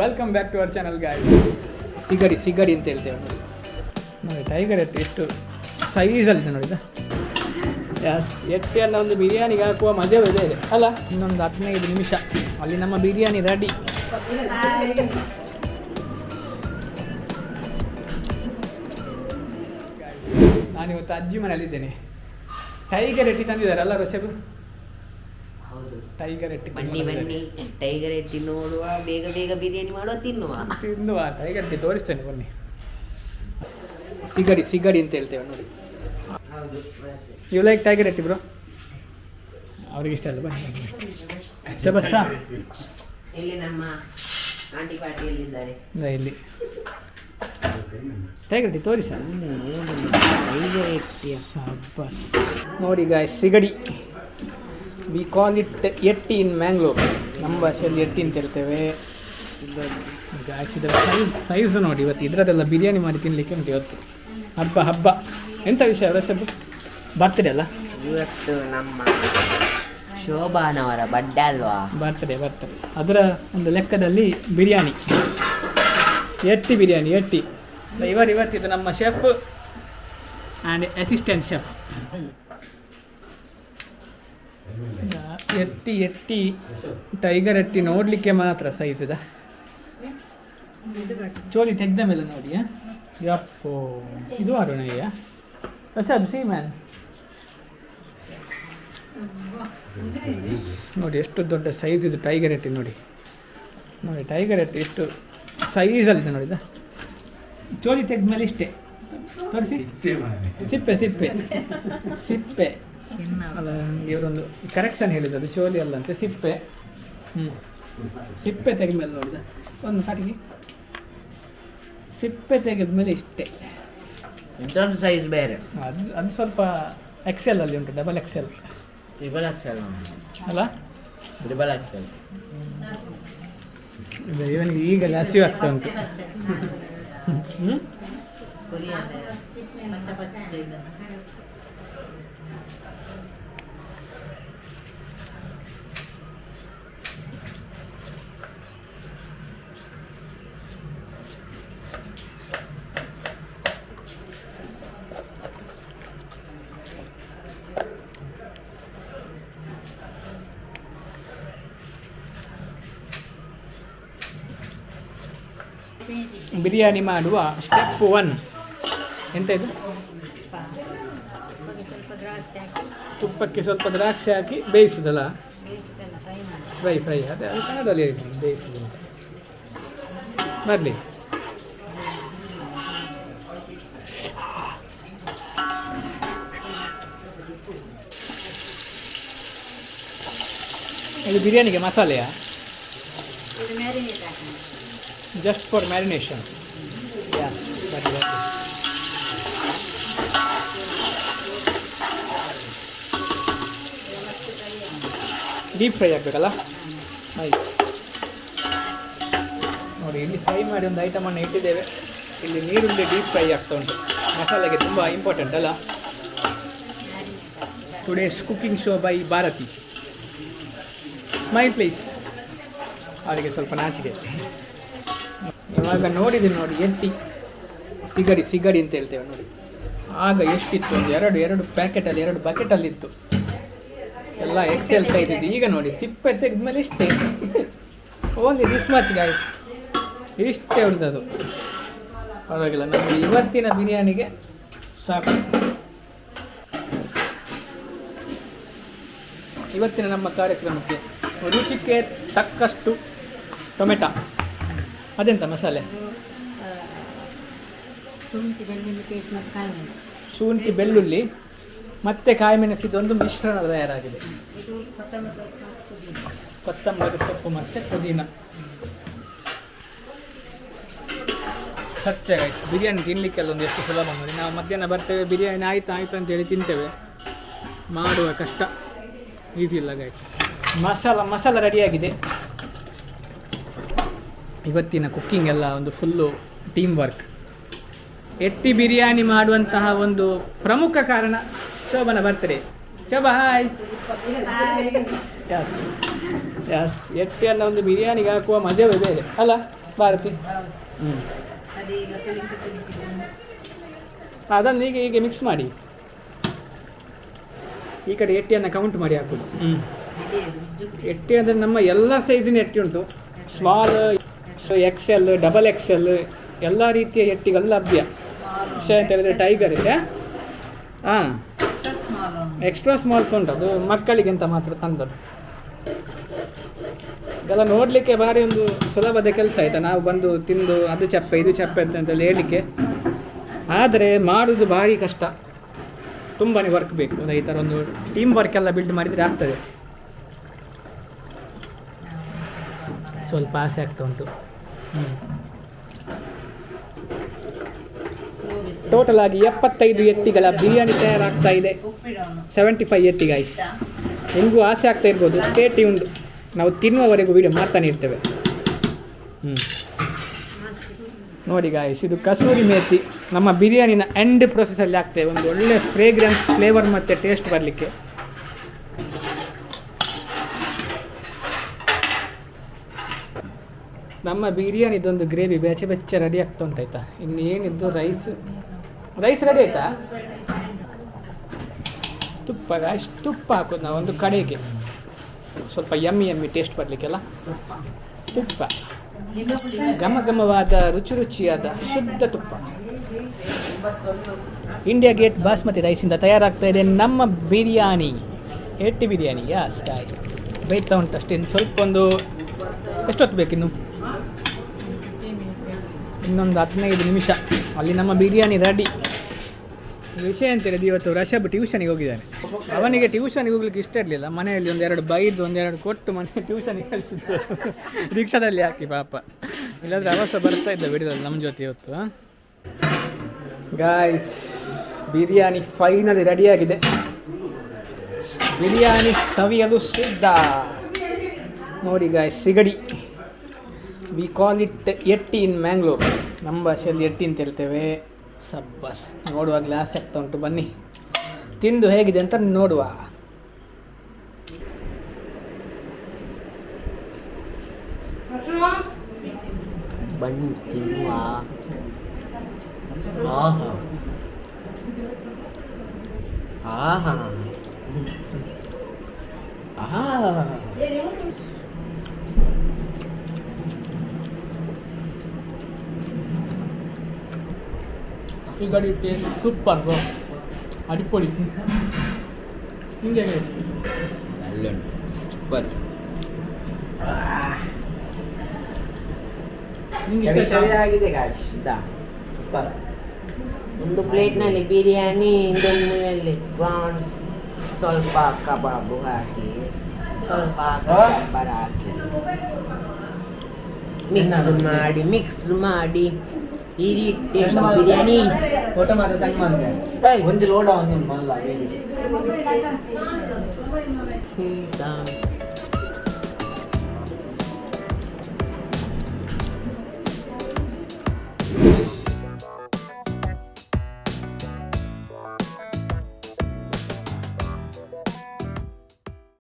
Welcome back to our channel guys ಸಿಗಡಿ ಸಿಗಡಿ ಅಂತ ಹೇಳ್ತೇವೆ ನೋಡಿ ನೋಡಿ ಟೈಗರ್ ಎತ್ತು ಎಷ್ಟು ಸೈಜಲ್ಲಿದೆ ನೋಡಿದ ಎಟ್ಟಿ ಎಟ್ಟೆಲ್ಲ ಒಂದು ಬಿರಿಯಾನಿಗೆ ಹಾಕುವ ಮಜೆ ಇದೆ. ಅಲ್ಲ, ಇನ್ನೊಂದು ಹದಿನೈದು ನಿಮಿಷ. ಅಲ್ಲಿ ನಮ್ಮ ಬಿರಿಯಾನಿ ರೆಡಿ ನಾನಿವತ್ತು ಅಜ್ಜಿ ಮನೆಯಲ್ಲಿದ್ದೇನೆ. ಟೈಗರ್ ಎಟ್ಟಿ ತಂದಿದ್ದಾರೆ. ಅಲ್ಲ ರೊಸೆಬು ಟೈಗರ್ ಎಟ್ಟಿ ಬನ್ನಿ ಬನ್ನಿ. ಟೈಗರ್ ಎಟ್ಟಿ ನೋಡುವ ಬೇಗ ಬೇಗ ಬಿರಿಯಾನಿ ಮಾಡುವ ತಿನ್ನುವ. ತಿನ್ನುವ ಟೈಗರ್ ಎಟ್ಟಿ ತೋರಿಸ್ತೇನೆ ಬನ್ನಿ. ಸಿಗಡಿ ಸಿಗಡಿ ಅಂತ ಹೇಳ್ತೇವೆ ನೋಡಿ. ಯು ಲೈಕ್ ಟೈಗರ್ ಎಟ್ಟಿ ಬ್ರೋ ಅವ್ರಿಗೆ ಇಷ್ಟ ಅಲ್ಲ ಬನ್ನಿ ಶಬಸ್ಸಾ? ಇಲ್ಲಿ ನಮ್ಮ ಆಂಟಿ ಪಾರ್ಟಿಯಲ್ಲಿದ್ದಾರೆ. ಇಲ್ಲಿ. ಟೈಗರ್ ಎಟ್ಟಿ ತೋರಿಸ ಟೈಗರ್ ಎಟ್ಟಿ ನೋಡಿ ಗಾಯ್ ಸಿಗಡಿ. We call it etti in Mangalore ನಮ್ಮ ಭಾಷೆಯಲ್ಲಿ ಎಟ್ಟಿ ಅಂತ ಹೇಳ್ತೇವೆ. ಇದರ ಸೈಜ್ ಸೈಜ್ ನೋಡಿ ಇವತ್ತು. ಇದರದೆಲ್ಲ ಬಿರಿಯಾನಿ ಮಾಡಿ ತಿನ್ನಲಿಕ್ಕೆ ಉಂಟು ಇವತ್ತು. ಹಬ್ಬ ಹಬ್ಬ. ಎಂಥ ವಿಷಯ ರಸಬ್ ಬರ್ತ್ಡೇ ಅಲ್ಲ? ಇವತ್ತು ನಮ್ಮ ಶೋಭಾನವರ ಬಡ್ಡೆ ಅಲ್ವಾ? ಬರ್ತಡೆ ಬರ್ತಡೆ ಅದರ ಒಂದು ಲೆಕ್ಕದಲ್ಲಿ ಬಿರಿಯಾನಿ. ಎಟ್ಟಿ ಬಿರಿಯಾನಿ ಎಟ್ಟಿ ಇವರು ಇವತ್ತಿದ್ದು ನಮ್ಮ ಶೆಫ್ ಆ್ಯಂಡ್ ಅಸಿಸ್ಟೆಂಟ್ ಶೆಫ್ ಎಟ್ಟಿ ಎಟ್ಟಿ ಟೈಗರ್ ಎಟ್ಟಿ ನೋಡಲಿಕ್ಕೆ ಮಾತ್ರ ಸೈಜ್ ಇದೆ. ಚೋಲಿ ತೆಗ್ದ ಮೇಲೆ ನೋಡಿ? ಯಪ್ಪೋ ಇದು ಅರುಣಯ್ಯ. ಸಬ್ ಸಿ ಮ್ಯಾನ್ ನೋಡಿ ಎಷ್ಟು ದೊಡ್ಡ ಸೈಜ್ ಇದು ಟೈಗರ್ ಎಟ್ಟಿ ನೋಡಿ. ನೋಡಿ ಟೈಗರ್ ಎಟ್ಟಿ ಎಷ್ಟು ಸೈಜಲ್ಲಿದೆ ನೋಡಿದ ಚೋಲಿ ತೆಗೆದ ಮೇಲೆ ಇಷ್ಟೇ. ತೋರಿಸಿ. ಸಿಪ್ಪೆ ಸಿಪ್ಪೆ. ಸಿಪ್ಪೆ. ಅಲ್ಲ ಇವರೊಂದು ಕರೆಕ್ಷನ್ ಹೇಳಿದ್ದು ಅದು ಚೋಲಿ ಅಲ್ಲ ಅಂತೆ ಸಿಪ್ಪೆ. ಹ್ಞೂ ಸಿಪ್ಪೆ ತೆಗೆದ ಮೇಲೆ ನೋಡಿದ. ಒಂದು ಕಟ್ಟಿಗೆ ಸಿಪ್ಪೆ ತೆಗೆದ ಮೇಲೆ ಇಷ್ಟೇ. ಇದೊಂದು ಸೈಜ್ ಬೇರೆ. ಅದು ಅದು ಸ್ವಲ್ಪ ಎಕ್ಸೆಲ್ ಅಲ್ಲಿ ಉಂಟು ಡಬಲ್ ಎಕ್ಸೆಲ್ ಟ್ರಿಬಲ್ ಎಕ್ಸೆಲ್ ಅಲ್ಲ? ಟ್ರಿಬಲ್ ಎಕ್ಸೆಲ್ ಇವನಿಗೆ ಈಗಲೇ ಹಸಿವು ಆಗ್ತಾ ಉಂಟು. ಹ್ಞೂ ಬಿರಿಯಾನಿ ಮಾಡುವ ಸ್ಟೆಪ್ ಒನ್ ಎಂತ ಇದು? ತುಪ್ಪಕ್ಕೆ ಸ್ವಲ್ಪ ದ್ರಾಕ್ಷಿ ಹಾಕಿ ಬೇಯಿಸುದಲ್ಲ? ಫ್ರೈ ಫ್ರೈ ಅದೇ, ಅದು ಕನ್ನಡದಲ್ಲಿ ಬೇಯಿಸುದು ಬರಲಿ. ಇದು ಬಿರಿಯಾನಿಗೆ ಮಸಾಲೆಯಾ? Just for marination is okay. Deep fry ಆಗಬೇಕಲ್ಲ? ಆಯ್ತು. ನೋಡಿ ಇಲ್ಲಿ ಫ್ರೈ ಮಾಡಿ ಒಂದು ಐಟಮನ್ನು ಇಟ್ಟಿದ್ದೇವೆ. ಇಲ್ಲಿ ನೀರುಳ್ಳಿ ಡೀಪ್ ಫ್ರೈ ಆಗ್ತಾ ಉಂಟು. ಮಸಾಲೆಗೆ ತುಂಬ ಇಂಪಾರ್ಟೆಂಟ್ ಅಲ್ಲ? Today's cooking show by Bharati smile please ಅವರಿಗೆ ಸ್ವಲ್ಪ ನಾಚಿಕೆ. ಇವಾಗ ನೋಡಿದೆ ನೋಡಿ, ಎತ್ತಿ ಸಿಗಡಿ ಸಿಗಡಿ ಅಂತ ಹೇಳ್ತೇವೆ ನೋಡಿ. ಆಗ ಎಷ್ಟಿತ್ತು? ಒಂದು ಎರಡು ಎರಡು ಪ್ಯಾಕೆಟಲ್ಲಿ, ಎರಡು ಬಕೆಟಲ್ಲಿತ್ತು. ಎಲ್ಲ ಎಕ್ಸೆಲ್ ಸೈಜ್ ಈಗ ನೋಡಿ, ಸಿಪ್ಪೆ ತೆಗೆದ್ಮೇಲೆ ಇಷ್ಟೇ. ಓನ್ಲಿ ದಿಸ್ ಮಚ್ ಗಾಯ್ ಇಷ್ಟೇ ಉಳಿದದು ಪರವಾಗಿಲ್ಲ, ನಮಗೆ ಇವತ್ತಿನ ಬಿರಿಯಾನಿಗೆ ಸಾಕು. ಇವತ್ತಿನ ನಮ್ಮ ಕಾರ್ಯಕ್ರಮಕ್ಕೆ ರುಚಿಗೆ ತಕ್ಕಷ್ಟು ಟೊಮೆಟೊ. ಅದೆಂತ ಮಸಾಲೆ? ಶುಂಠಿ ಬೆಳ್ಳುಳ್ಳಿ ಪೇಸ್ಟ್ ಮತ್ತು ಕಾಯಿ ಮೆಣಸು ಶುಂಠಿ ಬೆಳ್ಳುಳ್ಳಿ ಮತ್ತೆ ಕಾಯಿ ಮೆಣಸಿದೊಂದು ಮಿಶ್ರಣ ತಯಾರಾಗಿದೆ. ಇದು ಕೊತ್ತಂಬರಿ ಸೊಪ್ಪು ಮತ್ತು ಪುದೀನ. ಕೊತ್ತಂಬರಿ ಸೊಪ್ಪು ಮತ್ತು ಪುದೀನ ಸತ್ಯ guys. ಬಿರಿಯಾನಿ ತಿನ್ನಲಿಕ್ಕೆಲ್ಲ ಒಂದು ಎಷ್ಟು ಸುಲಭ ನೋಡಿ. ನಾವು ಮಧ್ಯಾಹ್ನ ಬರ್ತೇವೆ ಬಿರಿಯಾನಿ ಆಯ್ತು ಆಯ್ತು ಅಂತೇಳಿ ತಿಂತೇವೆ. ಮಾಡುವ ಕಷ್ಟ ಈಸಿ ಇಲ್ಲ ಗಾಯ್ತು ಮಸಾಲ ಮಸಾಲ ರೆಡಿಯಾಗಿದೆ ಇವತ್ತಿನ ಕುಕ್ಕಿಂಗ್ ಎಲ್ಲ ಒಂದು ಫುಲ್ಲು ಟೀಮ್ ವರ್ಕ್ ಎಟ್ಟಿ ಬಿರಿಯಾನಿ ಮಾಡುವಂತಹ ಒಂದು ಪ್ರಮುಖ ಕಾರಣ ಶೋಭನ ಬರ್ತಾರೆ ಶೋಭ ಹಾಯ್ ಯಸ್ ಎಸ್ ಎಟ್ಟಿಯನ್ನ ಒಂದು ಬಿರಿಯಾನಿಗೆ ಹಾಕುವ ಮಜವೇ ಬೇರೆ. ಅಲ್ಲ ಭಾರತಿ? ಹ್ಞೂ ಅದನ್ನು ಈಗ ಹೀಗೆ ಮಿಕ್ಸ್ ಮಾಡಿ. ಈ ಕಡೆ ಎಟ್ಟಿಯನ್ನು ಕೌಂಟ್ ಮಾಡಿ ಹಾಕೋದು. ಹ್ಞೂ ಎಟ್ಟಿ ಅಂದರೆ ನಮ್ಮ ಎಲ್ಲ ಸೈಜಿನ ಎಟ್ಟಿ ಉಂಟು. Small X L double X L ಎಲ್ಲ ರೀತಿಯ ಎಟ್ಟಿಗಳು ಲಭ್ಯ. ವಿಷಯ ಅಂತ ಹೇಳಿದ್ರೆ ಟೈಗರ್ ಇದೆ. ಹಾಂ. ಎಕ್ಸ್ಟ್ರಾ ಸ್ಮಾಲ್ಸ್ ಉಂಟು. ಅದು ಮಕ್ಕಳಿಗೆ ಅಂತ ಮಾತ್ರ ತಂದದ್ದು. ಇದೆಲ್ಲ ನೋಡಲಿಕ್ಕೆ ಭಾರಿ ಒಂದು ಸುಲಭದ ಕೆಲಸ ಆಯಿತಾ? ನಾವು ಬಂದು ತಿಂದು ಅದು ಚಪ್ಪೆ ಇದು ಚಪ್ಪೆ ಅಂತ ಅಂತೇಳಿ ಹೇಳಲಿಕ್ಕೆ. ಆದರೆ ಮಾಡೋದು ಭಾರಿ ಕಷ್ಟ. ತುಂಬಾ ವರ್ಕ್ ಬೇಕು. ಈ ಥರ ಒಂದು ಟೀಮ್ ವರ್ಕ್ ಎಲ್ಲ ಬಿಲ್ಡ್ ಮಾಡಿದರೆ ಆಗ್ತದೆ. ಸ್ವಲ್ಪ ಆಸೆ ಆಗ್ತಾ ಉಂಟು. ಟೋಟಲ್ ಆಗಿ ಎಪ್ಪತ್ತೈದು ಎತ್ತಿಗಳ ಬಿರಿಯಾನಿ ತಯಾರಾಗ್ತಾ ಇದೆ. ಸೆವೆಂಟಿ ಫೈವ್ ಎತ್ತಿಗಾಯ್ಸ್ ನಿಮಗೂ ಆಸೆ ಆಗ್ತಾ ಇರ್ಬೋದು. ಸ್ಟೇ ಟ್ಯೂನ್ಡ್ ನಾವು ತಿನ್ನುವವರೆಗೂ ವೀಡಿಯೋ ಮಾಡ್ತಾನೆ ಇರ್ತೇವೆ. ಹ್ಞೂ ನೋಡಿ ಗಾಯ್ಸ್ ಇದು ಕಸೂರಿ ಮೇಥಿ ನಮ್ಮ ಬಿರಿಯಾನಿನ ಎಂಡ್ ಪ್ರೊಸೆಸಲ್ಲಿ ಆಗ್ತೇವೆ. ಒಂದು ಒಳ್ಳೆ ಫ್ರೇಗ್ರೆನ್ಸ್ ಫ್ಲೇವರ್ ಮತ್ತು ಟೇಸ್ಟ್ ಬರಲಿಕ್ಕೆ. ನಮ್ಮ ಬಿರಿಯಾನಿದೊಂದು ಗ್ರೇವಿ, ಬೆಚ್ಚ ಬೆಚ್ಚ ರೆಡಿ ಆಗ್ತಾ ಉಂಟಾಯ್ತಾ ಇನ್ನು ಏನಿದ್ದು? ರೈಸ್ ರೈಸ್ ರೆಡಿ ಆಯ್ತಾ? ತುಪ್ಪ ರೈಸ್ ತುಪ್ಪ ಹಾಕೋದು ನಾವು ಒಂದು ಕಡೆಗೆ. ಸ್ವಲ್ಪ ಎಮ್ಮಿ ಎಮ್ಮಿ ಟೇಸ್ಟ್ ಬರಲಿಕ್ಕೆಲ್ಲ. ತುಪ್ಪ. ಘಮ ಘಮವಾದ, ರುಚಿ ರುಚಿಯಾದ ಶುದ್ಧ ತುಪ್ಪ. ಇಂಡಿಯಾ ಗೇಟ್ ಬಾಸ್ಮತಿ ರೈಸಿಂದ ತಯಾರಾಗ್ತಾ ಇದೆ ನಮ್ಮ ಬಿರಿಯಾನಿ. ಎಟ್ಟಿ ಬಿರಿಯಾನಿ. ಯಾಸ್ ಗಾಯ್ಸ್ ಬೇಯ್ತಾ ಉಂಟು ಅಷ್ಟೇ. ಸ್ವಲ್ಪ ಒಂದು ಎಷ್ಟೊತ್ತು ಬೇಕಿನ್ನು? ಇನ್ನೊಂದು ಹದಿನೈದು ನಿಮಿಷ. ಅಲ್ಲಿ ನಮ್ಮ ಬಿರಿಯಾನಿ ರೆಡಿ ವಿಷಯ ಅಂತ ಹೇಳಿದ್ರೆ ಇವತ್ತು ರಷಬ್ ಟ್ಯೂಷನಿಗೆ ಹೋಗಿದ್ದಾನೆ ಅವನಿಗೆ ಟ್ಯೂಷನಿಗೆ ಹೋಗ್ಲಿಕ್ಕೆ ಇಷ್ಟ ಇರಲಿಲ್ಲ. ಮನೆಯಲ್ಲಿ ಒಂದೆರಡು ಬೈದು ಒಂದೆರಡು ಕೊಟ್ಟು ಮನೆ ಟ್ಯೂಷನಿಗೆ ಕಳಿಸಿದ್ರು. ರಿಕ್ಷಾದಲ್ಲಿ ಹಾಕಿ ಪಾಪ. ಇಲ್ಲಾದ್ರೆ ಅವಸ ಬರ್ತಾ ಇದ್ದ ಬಿಡಿದಲ್ಲಿ ನಮ್ಮ ಜೊತೆ ಇವತ್ತು. ಗಾಯ್ಸ್ ಬಿರಿಯಾನಿ ಫೈನಲಿ ರೆಡಿಯಾಗಿದೆ ಬಿರಿಯಾನಿ ಸವಿಯಲು ಸಿದ್ಧ. ನೋಡಿ ಗಾಯ್ಸ್ ಸಿಗಡಿ. We call it etti in Mangalore ನಮ್ಮ ಭಾಷೆಯಲ್ಲಿ ಎಟ್ಟಿ ಅಂತ ಹೇಳ್ತೇವೆ. ಸಬ್ಬಸ್. ನೋಡುವಾಗಲೇ ಆಸೆ ಆಗ್ತಾ ಉಂಟು ಬನ್ನಿ. ತಿಂದು ಹೇಗಿದೆ ಅಂತ ನೋಡುವ. ಬನ್ನಿ ತಿನ್ನುವ. ಆಹಾ. ಆಹಾ. ಆಹಾ. ಸಿಗಡಿ ಟೇಸ್ಟ್ ಸೂಪರ್ ಬ್ರೋ ಅಡಿಪೊಡಿ. ಹಿಂಗೆ ಅಲ್ಲುಂಟು ಸೂಪರ್. ನಿಂಗೆ ಇಷ್ಟ ಆಯ್ತಾ? ಆಗಿದೆ ಗಾಯ್ಸ್ ಇದ? ಸೂಪರ್. ಒಂದು ಪ್ಲೇಟ್ನಲ್ಲಿ ಬಿರಿಯಾನಿ ಇನ್ನೊಂದು ಮೂಲೆಯಲ್ಲಿ ಪ್ರಾನ್ಸ್ ಸ್ವಲ್ಪ ಕಬಾಬು ಹಾಕಿ ಸ್ವಲ್ಪ ಸಾಂಬಾರ್ ಹಾಕಿ. ಮಿಕ್ಸ್ ಮಾಡಿ ಮಿಕ್ಸ್ ಮಾಡಿ. ಈ ರೀತಿ ಟೇಸ್ಟ್ ಬಿರಿಯಾನಿ ಫೋಟೋ ಮಾತ್ರ ಸಣ್ಣ ಮಾಡಿದೆ ಏಯ್, ಒಂದು ಲೋಡ ಒಂದು ಮಲ್ಲ ಹೇಳಿ ಹ್ಮ್,